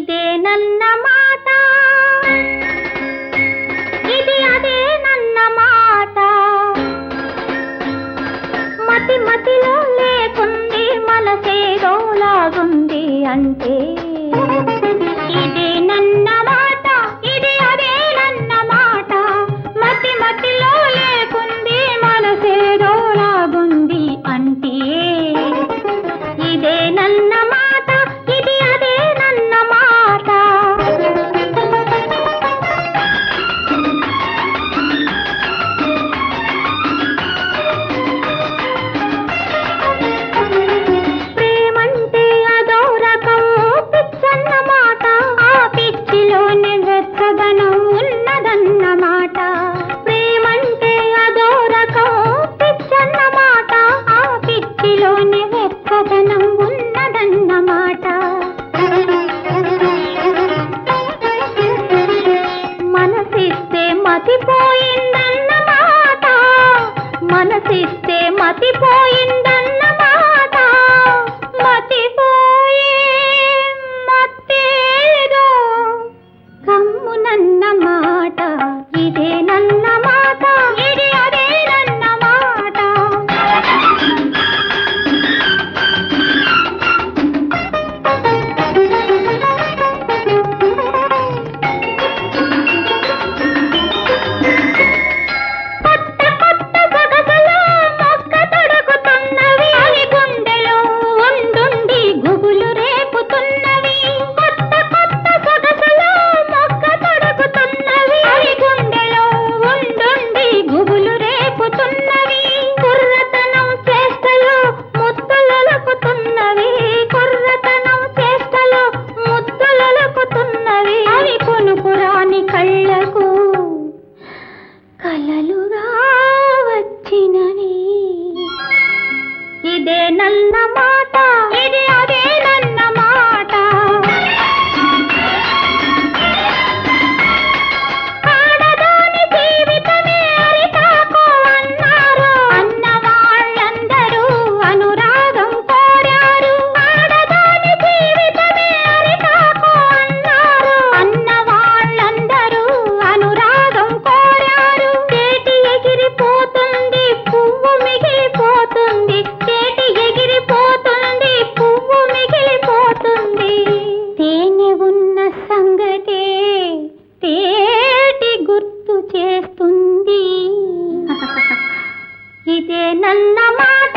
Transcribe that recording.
ఇదే నన్న మాట. ఇది అదే నన్న మాట. మతి మతిలో లేకుంది మనసేదో లాగుంది అంటే. ఇదే నన్న మతిపోయిందన్నమాట మనసిస్తే మతిపోయిందన్నమాట మతిపోయే మత్తేదో. కమ్మునన్నమాట ఇదే నన్నమాట ಇದೇ ನನ್ನ ಮಾತ